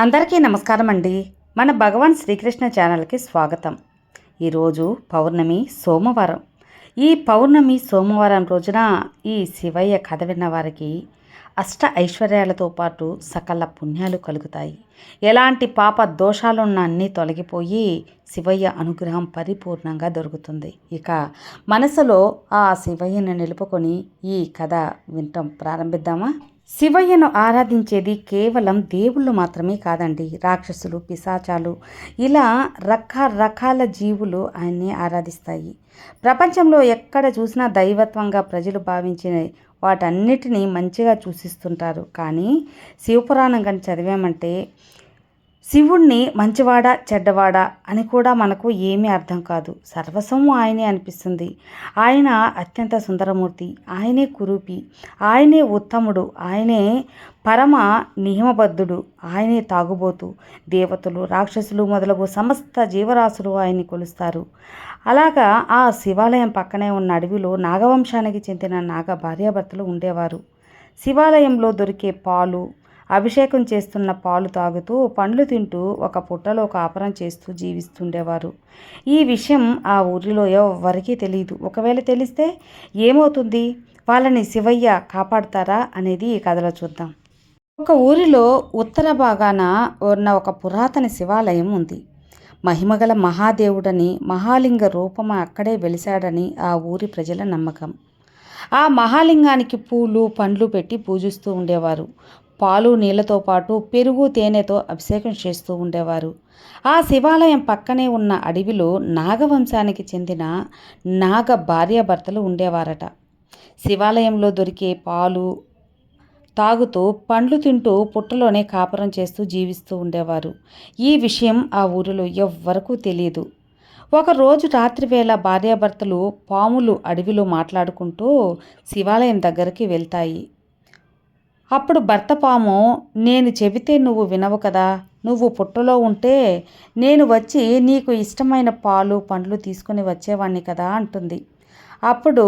అందరికీ నమస్కారం అండి మన భగవాన్ శ్రీకృష్ణ ఛానల్కి స్వాగతం. ఈరోజు పౌర్ణమి సోమవారం. ఈ పౌర్ణమి సోమవారం రోజున ఈ శివయ్య కథ విన్న వారికి అష్ట ఐశ్వర్యాలతో పాటు సకల పుణ్యాలు కలుగుతాయి. ఎలాంటి పాప దోషాలున్న అన్నీ తొలగిపోయి శివయ్య అనుగ్రహం పరిపూర్ణంగా దొరుకుతుంది. ఇక మనసులో ఆ శివయ్యను నిలుపుకొని ఈ కథ వినటం ప్రారంభిద్దామా? శివయ్యను ఆరాధించేది కేవలం దేవుళ్ళు మాత్రమే కాదండి. రాక్షసులు పిశాచాలు ఇలా రకరకాల జీవులు ఆయన్ని ఆరాధిస్తాయి. ప్రపంచంలో ఎక్కడ చూసినా దైవత్వంగా ప్రజలు భావించిన వాటన్నిటినీ మంచిగా చూసిస్తుంటారు కానీ శివపురాణం కానీ చదివామంటే శివుణ్ణి మంచివాడా చెడ్డవాడా అని కూడా మనకు ఏమీ అర్థం కాదు. సర్వస్వము ఆయనే అనిపిస్తుంది. ఆయన అత్యంత సుందరమూర్తి ఆయనే కురూపి ఆయనే ఉత్తముడు ఆయనే పరమ నియమబద్ధుడు ఆయనే తాగుబోతు దేవతలు రాక్షసులు మొదలగు సమస్త జీవరాశులు ఆయన్ని కొలుస్తారు. అలాగా ఆ శివాలయం పక్కనే ఉన్న అడవిలో నాగవంశానికి చెందిన నాగ భార్యాభర్తలు ఉండేవారు. శివాలయంలో దొరికే పాలు అభిషేకం చేస్తున్న పాలు తాగుతూ పండ్లు తింటూ ఒక పుట్టలో కాపురం చేస్తూ జీవిస్తుండేవారు. ఈ విషయం ఆ ఊరిలో ఎవరికీ తెలియదు ఒకవేళ తెలిస్తే ఏమవుతుంది? వాళ్ళని శివయ్య కాపాడతారా? అనేది ఈ కథలో చూద్దాం. ఒక ఊరిలో ఉత్తర భాగాన ఉన్న ఒక పురాతన శివాలయం ఉంది. మహిమగల మహాదేవుడని మహాలింగ రూపం అక్కడే వెలిశాడని ఆ ఊరి ప్రజల నమ్మకం. ఆ మహాలింగానికి పూలు పండ్లు పెట్టి పూజిస్తూ ఉండేవారు. పాలు నీళ్ళతో పాటు పెరుగు తేనెతో అభిషేకం చేస్తూ ఉండేవారు. ఆ శివాలయం పక్కనే ఉన్న అడవిలో నాగవంశానికి చెందిన నాగ భార్యాభర్తలు ఉండేవారట. శివాలయంలో దొరికే పాలు తాగుతూ పండ్లు తింటూ పుట్టలోనే కాపురం చేస్తూ జీవిస్తూ ఉండేవారు. ఈ విషయం ఆ ఊరిలో ఎవ్వరకు తెలియదు ఒకరోజు రాత్రివేళ భార్యాభర్తలు పాములు అడవిలో మాట్లాడుకుంటూ శివాలయం దగ్గరికి వెళ్తాయి. అప్పుడు భర్త పాము నేను చెబితే నువ్వు వినవు కదా నువ్వు పుట్టలో ఉంటే నేను వచ్చి నీకు ఇష్టమైన పాలు పండ్లు తీసుకుని వచ్చేవాణ్ణి కదా అంటుంది. అప్పుడు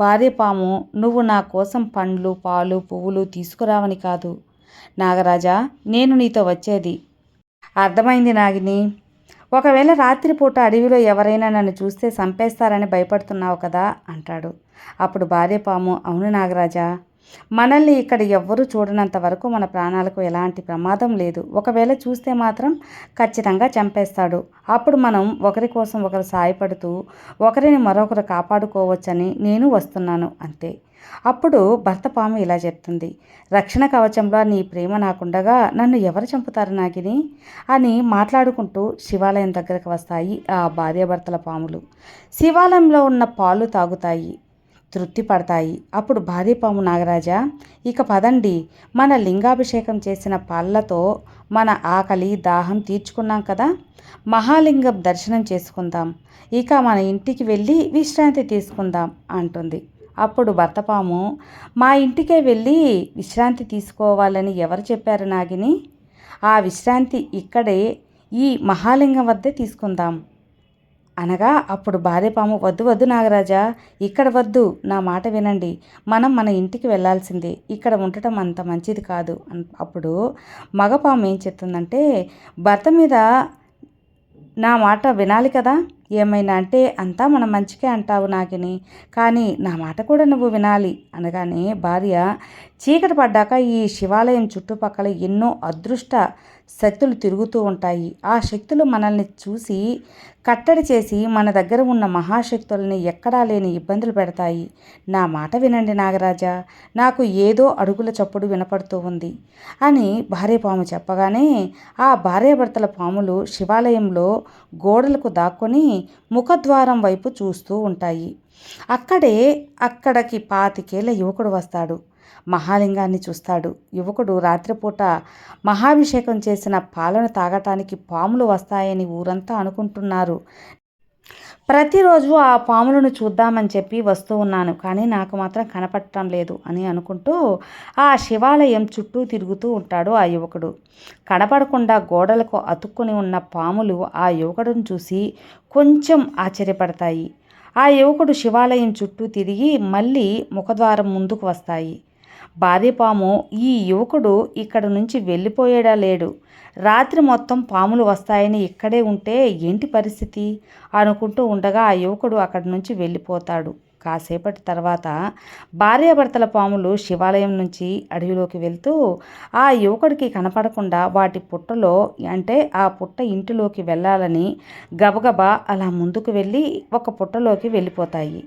భార్య పాము నువ్వు నా కోసం పండ్లు పాలు పువ్వులు తీసుకురావని కాదు. నాగరాజా నేను నీతో వచ్చేది. అర్థమైంది నాగిని. ఒకవేళ రాత్రిపూట అడవిలో ఎవరైనా నన్ను చూస్తే చంపేస్తారని భయపడుతున్నావు కదా అంటాడు. అప్పుడు భార్య పాము అవును నాగరాజా మనల్ని ఇక్కడ ఎవ్వరూ చూడనంత వరకు మన ప్రాణాలకు ఎలాంటి ప్రమాదం లేదు. ఒకవేళ చూస్తే మాత్రం ఖచ్చితంగా చంపేస్తాడు. అప్పుడు మనం ఒకరి కోసం ఒకరు సాయపడుతూ ఒకరిని మరొకరు కాపాడుకోవచ్చని నేను వస్తున్నాను అంతే. అప్పుడు భర్త పాము ఇలా చెప్తుంది. రక్షణ కవచంలో నీ ప్రేమ నాకుండగా నన్ను ఎవరు చంపుతారు నాగిని? అని మాట్లాడుకుంటూ శివాలయం దగ్గరకు వస్తాయి ఆ భార్యాభర్తల పాములు. శివాలయంలో ఉన్న పాలు తాగుతాయి. తృప్తి పడతాయి అప్పుడు భార్యపాము నాగరాజా ఇక పదండి. మన లింగాభిషేకం చేసిన పాలతో మన ఆకలి దాహం తీర్చుకున్నాం కదా? మహాలింగం దర్శనం చేసుకుందాం. ఇక మన ఇంటికి వెళ్ళి విశ్రాంతి తీసుకుందాం అంటుంది. అప్పుడు భర్తపాము మా ఇంటికే వెళ్ళి విశ్రాంతి తీసుకోవాలని ఎవరు చెప్పారు నాగిని? ఆ విశ్రాంతి ఇక్కడే ఈ మహాలింగం వద్దే తీసుకుందాం. అనగా అప్పుడు భార్యపాము వద్దు వద్దు నాగరాజా ఇక్కడ వద్దు నా మాట వినండి మనం మన ఇంటికి వెళ్ళాల్సిందే ఇక్కడ ఉండటం అంత మంచిది కాదు అప్పుడు మగపాము ఏం చెప్తుందంటే భర్త మీద నా మాట వినాలి కదా ఏమైనా అంటే అంతా మన మంచికే అంటావు నాకిని కానీ నా మాట కూడా నువ్వు వినాలి అనగానే భార్య చీకటి పడ్డాక ఈ శివాలయం చుట్టుపక్కల ఎన్నో అదృష్ట శక్తులు తిరుగుతూ ఉంటాయి. ఆ శక్తులు మనల్ని చూసి కట్టడి చేసి మన దగ్గర ఉన్న మహాశక్తులని ఎక్కడా లేని ఇబ్బందులు పెడతాయి. నా మాట వినండి నాగరాజా నాకు ఏదో అడుగుల చప్పుడు వినపడుతూ ఉంది అని భార్యపాము చెప్పగానే ఆ భార్యాభర్తల పాములు శివాలయంలో గోడలకు దాక్కొని ముఖద్వారం వైపు చూస్తూ ఉంటాయి. అక్కడే అక్కడికి పాతికేళ్ళ యువకుడు వస్తాడు. మహాలింగాన్ని చూస్తాడు. యువకుడు రాత్రిపూట మహాభిషేకం చేసిన పాలను తాగటానికి పాములు వస్తాయని ఊరంతా అనుకుంటున్నారు. ప్రతిరోజు ఆ పాములను చూద్దామని చెప్పి వస్తూ ఉన్నాను. కానీ నాకు మాత్రం కనపడటం లేదు అని అనుకుంటూ ఆ శివాలయం చుట్టూ తిరుగుతూ ఉంటాడు ఆ యువకుడు. కనపడకుండా గోడలకు అతుక్కుని ఉన్న పాములు ఆ యువకుడిని చూసి కొంచెం ఆశ్చర్యపడతాయి. ఆ యువకుడు శివాలయం చుట్టూ తిరిగి మళ్ళీ ముఖద్వారం ముందుకు వస్తాయి. భార్యపాము ఈ యువకుడు ఇక్కడ నుంచి వెళ్ళిపోయేడా లేడు. రాత్రి మొత్తం పాములు వస్తాయని ఇక్కడే ఉంటే ఏంటి పరిస్థితి? అనుకుంటూ ఉండగా ఆ యువకుడు అక్కడి నుంచి వెళ్ళిపోతాడు. కాసేపటి తర్వాత భార్యాభర్తల పాములు శివాలయం నుంచి అడవిలోకి వెళ్తూ ఆ యువకుడికి కనపడకుండా వాటి పుట్టలో అంటే ఆ పుట్ట ఇంటిలోకి వెళ్ళాలని గబగబా అలా ముందుకు వెళ్ళి ఒక పుట్టలోకి వెళ్ళిపోతాయి.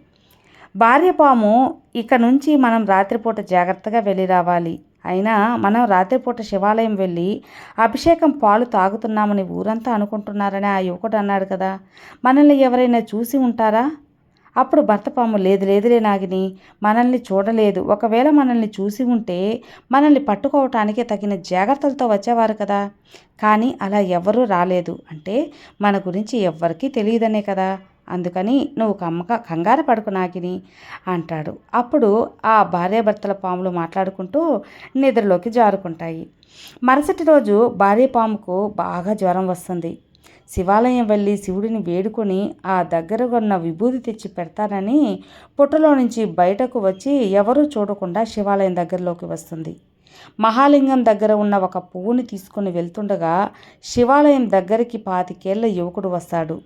భార్యపాము ఇక నుంచి మనం రాత్రిపూట జాగ్రత్తగా వెళ్ళి రావాలి. అయినా మనం రాత్రిపూట శివాలయం వెళ్ళి అభిషేకం పాలు తాగుతున్నామని ఊరంతా అనుకుంటున్నారని ఆ యువకుడు అన్నాడు కదా. మనల్ని ఎవరైనా చూసి ఉంటారా? అప్పుడు భర్త పాము లేదు లేదులే నాగిని మనల్ని చూడలేదు. ఒకవేళ మనల్ని చూసి ఉంటే మనల్ని పట్టుకోవటానికి తగిన జాగ్రత్తలతో వచ్చేవారు కదా. కానీ అలా ఎవరూ రాలేదు. అంటే మన గురించి ఎవ్వరికీ తెలియదనే కదా. అందుకని నువ్వు కమ్మక కంగారు పడుకు నాకిని అంటాడు. అప్పుడు ఆ భార్యాభర్తల పాములు మాట్లాడుకుంటూ నిద్రలోకి జారుకుంటాయి. మరుసటి రోజు భార్య పాముకు బాగా జ్వరం వస్తుంది. శివాలయం వెళ్ళి శివుడిని వేడుకొని ఆ దగ్గర ఉన్న విభూతి తెచ్చి పెడతానని పుట్టలో నుంచి బయటకు వచ్చి ఎవరూ చూడకుండా శివాలయం దగ్గరలోకి వస్తుంది. మహాలింగం దగ్గర ఉన్న ఒక పువ్వుని తీసుకుని వెళ్తుండగా శివాలయం దగ్గరికి పాతికేళ్ళ యువకుడు వస్తాడు.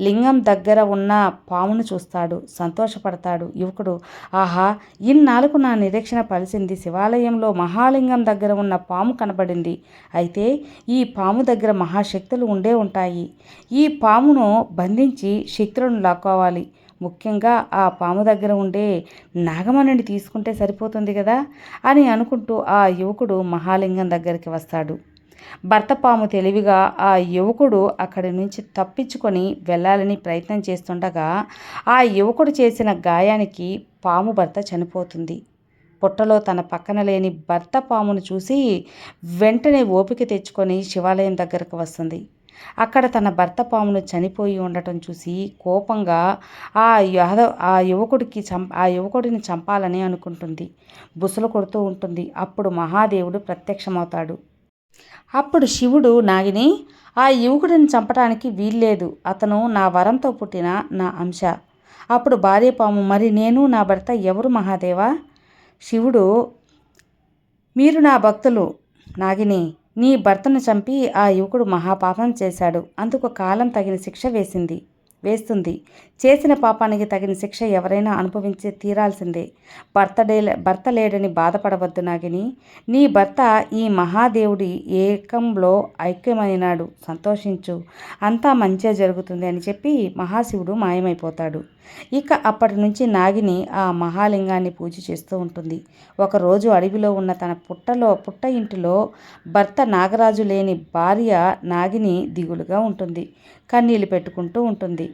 లింగం దగ్గర ఉన్న పామును చూస్తాడు. సంతోషపడతాడు యువకుడు. ఆహా ఇన్నాళ్ళకు నా నిరీక్షణ పలిసింది శివాలయంలో మహాలింగం దగ్గర ఉన్న పాము కనబడింది. అయితే ఈ పాము దగ్గర మహాశక్తులు ఉండే ఉంటాయి. ఈ పామును బంధించి శక్తులను లాక్కోవాలి. ముఖ్యంగా ఆ పాము దగ్గర ఉండే నాగమణిని తీసుకుంటే సరిపోతుంది కదా అని అనుకుంటూ ఆ యువకుడు మహాలింగం దగ్గరికి వస్తాడు. భర్త పాము తెలివిగా ఆ యువకుడు అక్కడి నుంచి తప్పించుకొని వెళ్ళాలని ప్రయత్నం చేస్తుండగా ఆ యువకుడు చేసిన గాయానికి పాము భర్త చనిపోతుంది. పుట్టలో తన పక్కన లేని భర్త పామును చూసి వెంటనే ఓపిక తెచ్చుకొని శివాలయం దగ్గరకు వస్తుంది. అక్కడ తన భర్త పామును చనిపోయి ఉండటం చూసి కోపంగా ఆ యాదవ్ ఆ యువకుడికి చం ఆ యువకుడిని చంపాలని అనుకుంటుంది. బుసలు కొడుతూ ఉంటుంది. అప్పుడు మహాదేవుడు ప్రత్యక్షమవుతాడు. అప్పుడు శివుడు నాగిని ఆ యువకుడిని చంపడానికి వీల్లేదు. అతను నా వరంతో పుట్టిన నా అంశ. అప్పుడు భార్య పాము మరి నేను నా భర్త ఎవరు మహాదేవా? శివుడు మీరు నా భక్తులు నాగిని. నీ భర్తను చంపి ఆ యువకుడు మహాపాపం చేశాడు. అందుకు కాలం తగిన శిక్ష వేసింది. వేస్తుంది. చేసిన పాపానికి తగిన శిక్ష ఎవరైనా అనుభవించి తీరాల్సిందే. భర్త భర్త లేడని బాధపడవద్దు నాగిని. నీ భర్త ఈ మహాదేవుడి ఏకంలో ఐక్యమైనాడు. సంతోషించు. అంతా మంచిగా జరుగుతుంది అని చెప్పి మహాశివుడు మాయమైపోతాడు. ఇక అప్పటి నుంచి నాగిని ఆ మహాలింగాన్ని పూజ చేస్తూ ఉంటుంది. ఒకరోజు అడవిలో ఉన్న తన పుట్టలో పుట్ట ఇంటిలో భర్త నాగరాజు లేని భార్య నాగిని దిగులుగా ఉంటుంది. కన్నీళ్ళు పెట్టుకుంటూ ఉంటుంది.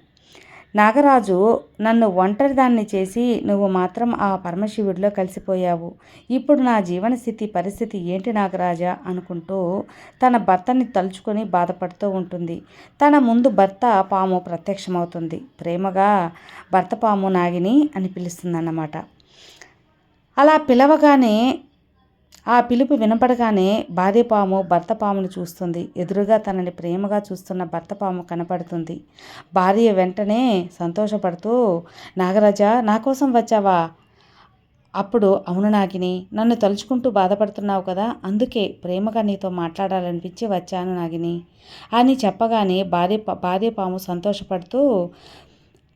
నాగరాజు నన్ను ఒంటరిదాన్ని చేసి నువ్వు మాత్రం ఆ పరమశివుడిలో కలిసిపోయావు. ఇప్పుడు నా జీవనస్థితి పరిస్థితి ఏంటి నాగరాజా? అనుకుంటూ తన భర్తని తలుచుకొని బాధపడుతూ ఉంటుంది. తన ముందు భర్త పాము ప్రత్యక్షమవుతుంది. ప్రేమగా భర్త పాము నాగిని అని పిలుస్తుందన్నమాట. అలా పిలవగానే ఆ పిలుపు వినపడగానే బాధేపాము భర్త పామును చూస్తుంది. ఎదురుగా తనని ప్రేమగా చూస్తున్న భర్త పాము కనపడుతుంది. భార్య వెంటనే సంతోషపడుతూ నాగరాజా నా కోసం వచ్చావా? అప్పుడు అవును నాగిని నన్ను తలుచుకుంటూ బాధపడుతున్నావు కదా అందుకే ప్రేమగా నీతో మాట్లాడాలనిపించి వచ్చాను నాగిని అని చెప్పగానే భార్య భార్య పాము సంతోషపడుతూ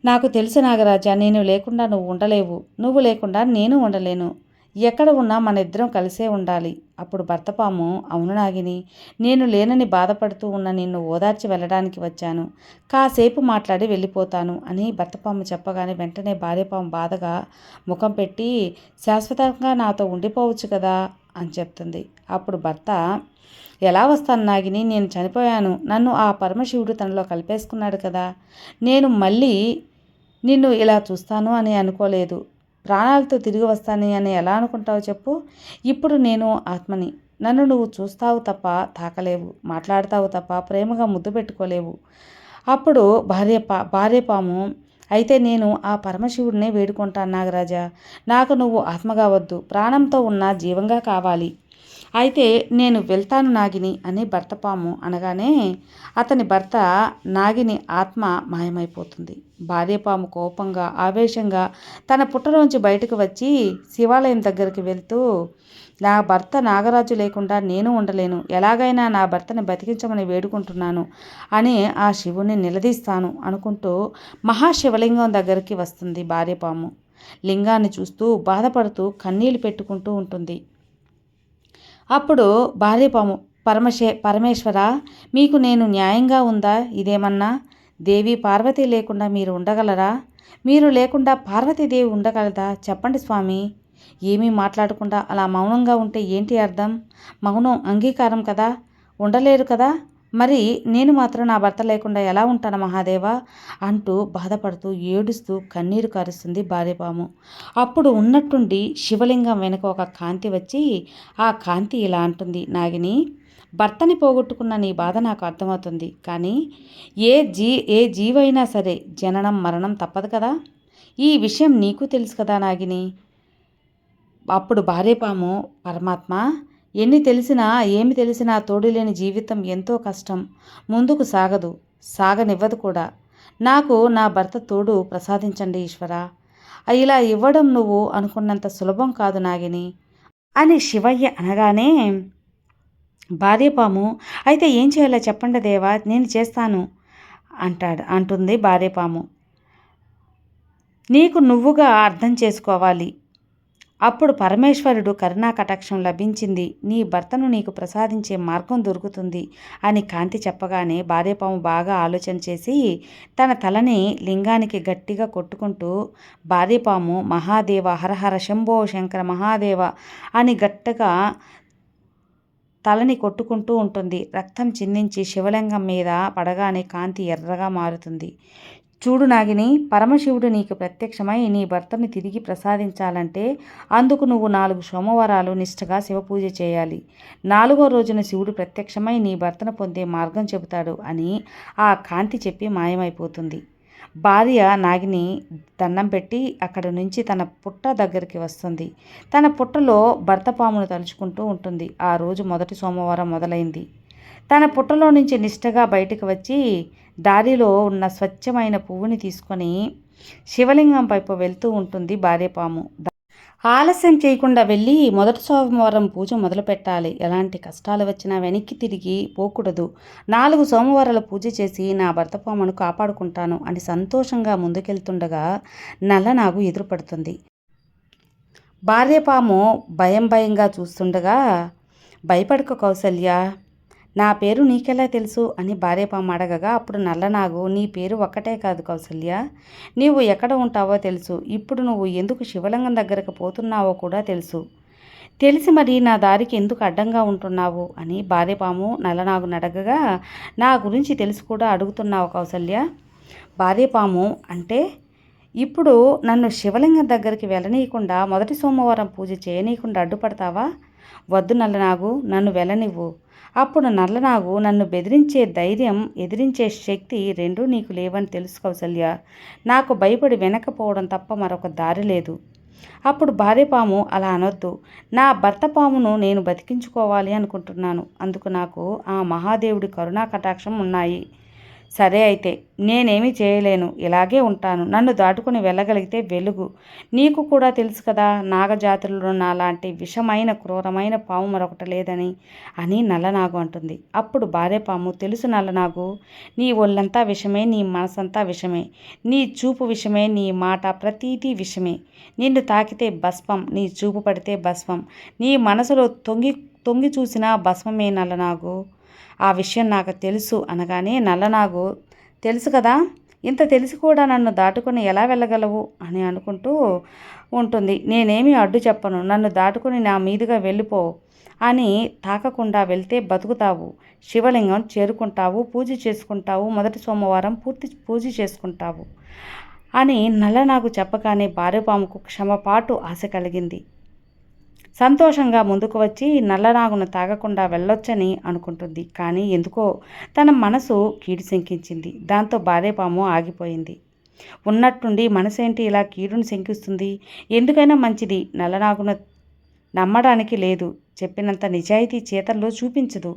నాకు తెలుసు నాగరాజా నేను లేకుండా నువ్వు ఉండలేవు. నువ్వు లేకుండా నేను ఉండలేను. ఎక్కడ ఉన్నా మన ఇద్దరం కలిసే ఉండాలి. అప్పుడు భర్తపాము అవును నాగిని నేను లేనని బాధపడుతూ ఉన్న నిన్ను ఓదార్చి వెళ్ళడానికి వచ్చాను. కాసేపు మాట్లాడి వెళ్ళిపోతాను అని భర్తపాము చెప్పగానే వెంటనే భార్యపాము బాధగా ముఖం పెట్టి శాశ్వతంగా నాతో ఉండిపోవచ్చు కదా అని చెప్తుంది. అప్పుడు భర్త ఎలా వస్తాను నాగిని? నేను చనిపోయాను. నన్ను ఆ పరమశివుడు తనలో కలిపేసుకున్నాడు కదా. నేను మళ్ళీ నిన్ను ఇలా చూస్తాను అని అనుకోలేదు. ప్రాణాలతో తిరిగి వస్తాను అని ఎలా అనుకుంటావు చెప్పు. ఇప్పుడు నేను ఆత్మని. నన్ను నువ్వు చూస్తావు తప్ప తాకలేవు. మాట్లాడతావు తప్ప ప్రేమగా ముద్దు పెట్టుకోలేవు. అప్పుడు భార్య పా భార్య పాము అయితే నేను ఆ పరమశివుడినే వేడుకుంటాను నాగరాజా. నాకు నువ్వు ఆత్మగా వద్దు. ప్రాణంతో ఉన్న జీవంగా కావాలి. అయితే నేను వెళ్తాను నాగిని అని భర్త పాము అనగానే అతని భర్త నాగిని ఆత్మ మాయమైపోతుంది. భార్యపాము కోపంగా ఆవేశంగా తన పుట్టలోంచి బయటకు వచ్చి శివాలయం దగ్గరికి వెళ్తూ నా భర్త నాగరాజు లేకుండా నేను ఉండలేను. ఎలాగైనా నా భర్తని బతికించమని వేడుకుంటున్నాను అని ఆ శివుని నిలదీస్తాను అనుకుంటూ మహాశివలింగం దగ్గరికి వస్తుంది భార్యపాము లింగాన్ని చూస్తూ బాధపడుతూ కన్నీళ్ళు పెట్టుకుంటూ ఉంటుంది. అప్పుడు భార్యపాము పరమశే పరమేశ్వర మీకు నేను న్యాయంగా ఉందా? ఇదేమన్నా? దేవి పార్వతి లేకుండా మీరు ఉండగలరా? మీరు లేకుండా పార్వతీదేవి ఉండగలదా? చెప్పండి స్వామి. ఏమీ మాట్లాడకుండా అలా మౌనంగా ఉంటే ఏంటి అర్థం? మౌనం అంగీకారం కదా? ఉండలేరు కదా? మరి నేను మాత్రం నా భర్త లేకుండా ఎలా ఉంటాను మహాదేవా? అంటూ బాధపడుతూ ఏడుస్తూ కన్నీరు కారుస్తుంది భార్యపాము అప్పుడు ఉన్నట్టుండి శివలింగం వెనుక ఒక కాంతి వచ్చి ఆ కాంతి ఇలా అంటుంది నాగిని భర్తని పోగొట్టుకున్న నీ బాధ నాకు అర్థమవుతుంది కానీ ఏ జీ ఏ జీవైనా సరే జననం మరణం తప్పదు కదా? ఈ విషయం నీకు తెలుసు కదా నాగిని? అప్పుడు భార్యపాము పరమాత్మ ఎన్ని తెలిసినా ఏమి తెలిసినా తోడులేని జీవితం ఎంతో కష్టం. ముందుకు సాగదు సాగనివ్వదు కూడా. నాకు నా భర్త తోడు ప్రసాదించండి ఈశ్వరా. ఇలా ఇవ్వడం నువ్వు అనుకున్నంత సులభం కాదు నాగిని. అని శివయ్య అనగానే భార్యపాము అయితే ఏం చేయాలో చెప్పండి దేవా నేను చేస్తాను అంటాడు అంటుంది భార్యపాము నీకు నువ్వుగా అర్థం చేసుకోవాలి. అప్పుడు పరమేశ్వరుడు కరుణా కటాక్షం లభించింది. నీ భర్తను నీకు ప్రసాదించే మార్గం దొరుకుతుంది అని కాంతి చెప్పగానే భార్యపాము బాగా ఆలోచన చేసి తన తలని లింగానికి గట్టిగా కొట్టుకుంటూ భార్యపాము మహాదేవ హరహర శంభో శంకర మహాదేవ అని గట్టిగా తలని కొట్టుకుంటూ ఉంటుంది. రక్తం చిందించి శివలింగం మీద పడగానే కాంతి ఎర్రగా మారుతుంది. చూడు నాగిని పరమశివుడు నీకు ప్రత్యక్షమై నీ భర్తని తిరిగి ప్రసాదించాలంటే అందుకు నువ్వు నాలుగు సోమవారాలు నిష్ఠగా శివపూజ చేయాలి. నాలుగో రోజున శివుడు ప్రత్యక్షమై నీ భర్తను పొందే మార్గం చెబుతాడు అని ఆ కాంతి చెప్పి మాయమైపోతుంది. భార్య నాగిని దండం పెట్టి అక్కడి నుంచి తన పుట్ట దగ్గరికి వస్తుంది. తన పుట్టలో భర్త పామును తలుచుకుంటూ ఉంటుంది. ఆ రోజు మొదటి సోమవారం మొదలైంది. తన పుట్టలో నుంచి నిష్ఠగా బయటకు వచ్చి దారిలో ఉన్న స్వచ్ఛమైన పువ్వుని తీసుకొని శివలింగం వైపు వెళ్తూ ఉంటుంది భార్యపాము ఆలస్యం చేయకుండా వెళ్ళి మొదటి సోమవారం పూజ మొదలు పెట్టాలి ఎలాంటి కష్టాలు వచ్చినా వెనక్కి తిరిగి పోకూడదు. నాలుగు సోమవారాలు పూజ చేసి నా భర్త పామును కాపాడుకుంటాను అని సంతోషంగా ముందుకెళ్తుండగా నల్ల నాగు ఎదురుపడుతుంది. భార్యపాము భయం భయంగా చూస్తుండగా భయపడక కౌసల్య నా పేరు నీకెలా తెలుసు? అని భార్యపాము అడగగా అప్పుడు నల్లనాగు నీ పేరు ఒక్కటే కాదు కౌసల్య. నీవు ఎక్కడ ఉంటావో తెలుసు. ఇప్పుడు నువ్వు ఎందుకు శివలింగం దగ్గరకు పోతున్నావో కూడా తెలుసు. తెలిసి మరి నా దారికి ఎందుకు అడ్డంగా ఉంటున్నావు? అని భార్యపాము నల్లనాగును అడగగా నా గురించి తెలిసి కూడా అడుగుతున్నావు కౌసల్య. భార్యపాము అంటే ఇప్పుడు నన్ను శివలింగం దగ్గరికి వెళ్ళనీయకుండా మొదటి సోమవారం పూజ చేయనీయకుండా అడ్డుపడతావా? వద్దు నల్లనాగు నన్ను వెళ్ళనివ్వు. అప్పుడు నల్లనాగు నన్ను బెదిరించే ధైర్యం ఎదిరించే శక్తి రెండూ నీకు లేవని తెలుసు కౌసల్య నాకు భయపడి వెనకపోవడం తప్ప మరొక దారి లేదు. అప్పుడు భార్యపాము అలా అనొద్దు. నా భర్త పామును నేను బతికించుకోవాలి అనుకుంటున్నాను. అందుకు నాకు ఆ మహాదేవుడి కరుణా కటాక్షం ఉన్నాయి. సరే అయితే నేనేమీ చేయలేను. ఇలాగే ఉంటాను. నన్ను దాటుకుని వెళ్ళగలిగితే వెలుగు. నీకు కూడా తెలుసు కదా నాగజాతులలో నాలాంటి విషమైన క్రూరమైన పాము మరొకటి లేదని అని నల్లనాగు అంటుంది. అప్పుడు భార్య పాము తెలుసు నల్లనాగు నీ ఒళ్ళంతా విషమే నీ మనసంతా విషమే నీ చూపు విషమే నీ మాట ప్రతీదీ విషమే. నిన్ను తాకితే భస్మం నీ చూపు పడితే భస్మం నీ మనసులో తొంగి తొంగి చూసినా భస్మమే నల్లనాగు. ఆ విషయం నాకు తెలుసు అనగానే నల్లనాగు తెలుసు కదా ఇంత తెలిసి కూడా నన్ను దాటుకొని ఎలా వెళ్ళగలవు? అని అనుకుంటూ ఉంటుంది. నేనేమీ అడ్డు చెప్పను నన్ను దాటుకొని నా మీదుగా వెళ్ళిపో అని తాకకుండా వెళ్తే బతుకుతావు. శివలింగం చేరుకుంటావు పూజ చేసుకుంటావు మొదటి సోమవారం పూర్తి పూజ చేసుకుంటావు అని నల్ల నాకు చెప్పగానే భార్యపాముకు క్షమపాటు ఆశ కలిగింది. సంతోషంగా ముందుకు వచ్చి నల్లనాగును తాగకుండా వెళ్ళొచ్చని అనుకుంటుంది. కానీ ఎందుకో తన మనసు కీడు శంకించింది. దాంతో భార్యపాము ఆగిపోయింది. ఉన్నట్టుండి మనసేంటి ఇలా కీడును శంకిస్తుంది? ఎందుకైనా మంచిది. నల్లనాగును నమ్మడానికి లేదు. చెప్పినంత నిజాయితీ చేతల్లో చూపించదు.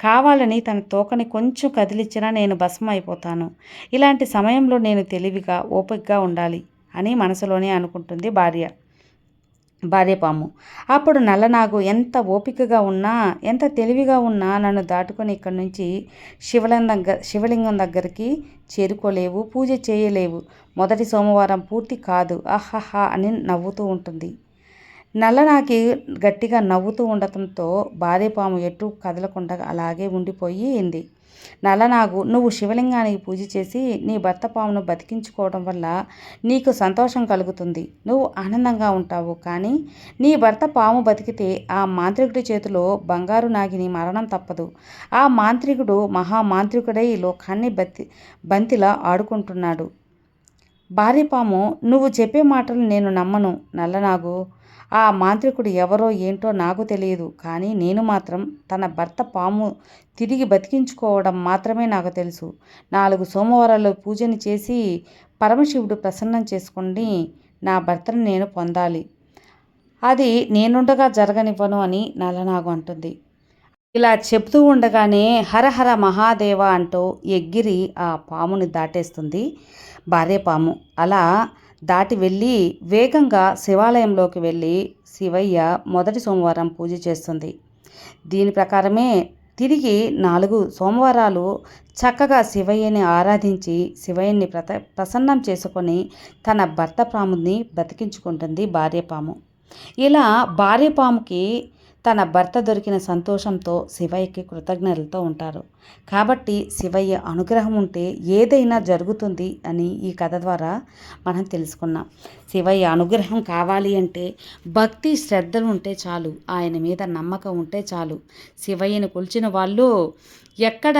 కావాలని తన తోకని కొంచెం కదిలిచ్చినా నేను భస్మం అయిపోతాను ఇలాంటి సమయంలో నేను తెలివిగా ఓపికగా ఉండాలి అని మనసులోనే అనుకుంటుంది భార్య. భార్యపాము అప్పుడు నల్లనాగు ఎంత ఓపికగా ఉన్నా ఎంత తెలివిగా ఉన్నా నన్ను దాటుకొని ఇక్కడి నుంచి శివలింగం దగ్గర శివలింగం దగ్గరికి చేరుకోలేవు పూజ చేయలేవు. మొదటి సోమవారం పూర్తి కాదు. అహహా అని నవ్వుతూ ఉంటుంది. నల్లనాకి గట్టిగా నవ్వుతూ ఉండటంతో భార్యపాము ఎటు కదలకుండా అలాగే ఉండిపోయింది నల్లనాగు నువ్వు శివలింగానికి పూజ చేసి నీ భర్త పామును బతికించుకోవడం వల్ల నీకు సంతోషం కలుగుతుంది. నువ్వు ఆనందంగా ఉంటావు. కానీ నీ భర్త పాము బతికితే ఆ మాంత్రికుడి చేతిలో బంగారు నాగిని మరణం తప్పదు. ఆ మాంత్రికుడు మహామాంత్రికుడై లోకాన్ని బతి బంతిలా ఆడుకుంటున్నాడు. భార్య పాము నువ్వు చెప్పే మాటలు నేను నమ్మను. నల్లనాగు ఆ మాంత్రికుడు ఎవరో ఏంటో నాకు తెలియదు. కానీ నేను మాత్రం తన భర్త పాము తిరిగి బతికించుకోవడం మాత్రమే నాకు తెలుసు. నాలుగు సోమవారాలు పూజని చేసి పరమశివుడు ప్రసన్నం చేసుకుని నా భర్తను నేను పొందాలి. అది నేనుండగా జరగనివ్వను అని నల్లనాగు అంటుంది. ఇలా చెప్తూ ఉండగానే హరహర మహాదేవ అంటూ ఎగ్గిరి ఆ పాముని దాటేస్తుంది. భార్య పాము. అలా దాటి వెళ్ళి వేగంగా శివాలయంలోకి వెళ్ళి శివయ్య మొదటి సోమవారం పూజ చేస్తుంది. దీని ప్రకారమే తిరిగి నాలుగు సోమవారాలు చక్కగా శివయ్యని ఆరాధించి శివయ్యని ప్రత ప్రసన్నం చేసుకొని తన భర్త పాముని బ్రతికించుకుంటుంది భార్యపాము ఇలా భార్యపాముకి తన భర్త దొరికిన సంతోషంతో శివయ్యకి కృతజ్ఞతలతో ఉంటారు. కాబట్టి శివయ్య అనుగ్రహం ఉంటే ఏదైనా జరుగుతుంది అని ఈ కథ ద్వారా మనం తెలుసుకున్నాం. శివయ్య అనుగ్రహం కావాలి అంటే భక్తి శ్రద్ధలు ఉంటే చాలు ఆయన మీద నమ్మకం ఉంటే చాలు. శివయ్యను కొలిచిన వాళ్ళు ఎక్కడ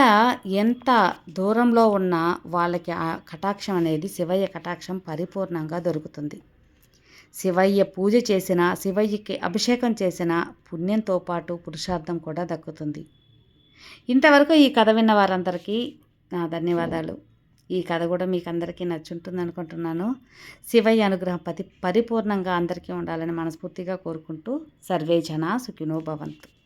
ఎంత దూరంలో ఉన్నా వాళ్ళకి ఆ కటాక్షం అనేది శివయ్య కటాక్షం పరిపూర్ణంగా దొరుకుతుంది. శివయ్య పూజ చేసిన శివయ్యకి అభిషేకం చేసిన పుణ్యంతో పాటు పురుషార్థం కూడా దక్కుతుంది. ఇంతవరకు ఈ కథ విన్న వారందరికీ నా ధన్యవాదాలు. ఈ కథ కూడా మీకు అందరికీ నచ్చుంటుంది అనుకుంటున్నాను. శివయ్య అనుగ్రహం పతి పరిపూర్ణంగా అందరికీ ఉండాలని మనస్ఫూర్తిగా కోరుకుంటూ సర్వే జన సుఖినో భవంతు.